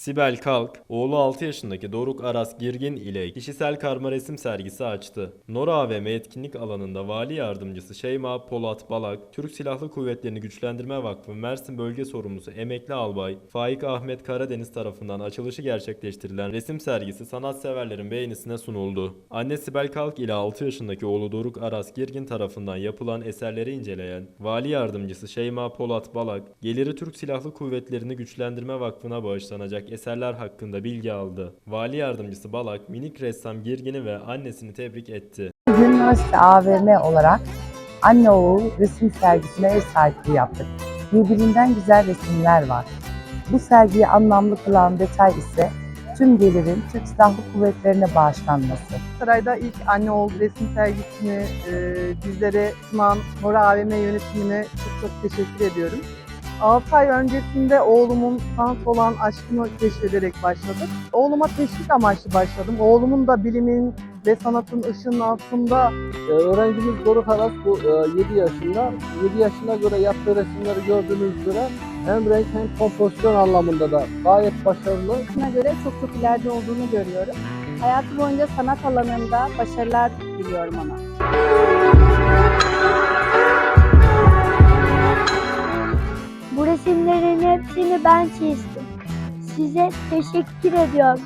Sibel Kalk, oğlu 6 yaşındaki Doruk Aras Girgin ile kişisel karma resim sergisi açtı. Nora AVM etkinlik alanında Vali Yardımcısı Şeyma Polat Balak, Türk Silahlı Kuvvetlerini Güçlendirme Vakfı Mersin Bölge Sorumlusu Emekli Albay Faik Ahmet Karadeniz tarafından açılışı gerçekleştirilen resim sergisi sanatseverlerin beğenisine sunuldu. Anne Sibel Kalk ile 6 yaşındaki oğlu Doruk Aras Girgin tarafından yapılan eserleri inceleyen Vali Yardımcısı Şeyma Polat Balak, geliri Türk Silahlı Kuvvetlerini Güçlendirme Vakfı'na bağışlanacak eserler hakkında bilgi aldı. Vali Yardımcısı Balak, minik ressam Girgin'i ve annesini tebrik etti. Bugün Üniversite AVM olarak anne oğul resim sergisine ev sahipliği yaptık. Birbirinden güzel resimler var. Bu sergiyi anlamlı kılan detay ise tüm gelirin Türk Silahlı Kuvvetlerine bağışlanması. Saray'da ilk anne oğul resim sergisini e, bizlere sunan Nora AVM yönetimine çok çok teşekkür ediyorum. 6 ay öncesinde oğlumun sanat olan aşkını keşfederek başladık. Oğluma teşvik amaçlı başladım. Oğlumun da bilimin ve sanatın ışığının altında Ee, öğrencimiz Doruk Aras bu e, 7 yaşında. 7 yaşına göre yaptığı resimleri gördüğünüz üzere hem renk hem kompozisyon anlamında da gayet başarılı. Bana göre çok çok ileride olduğunu görüyorum. Hayatı boyunca sanat alanında başarılar diliyorum ona. Resimlerin hepsini ben çizdim. Size teşekkür ediyorum.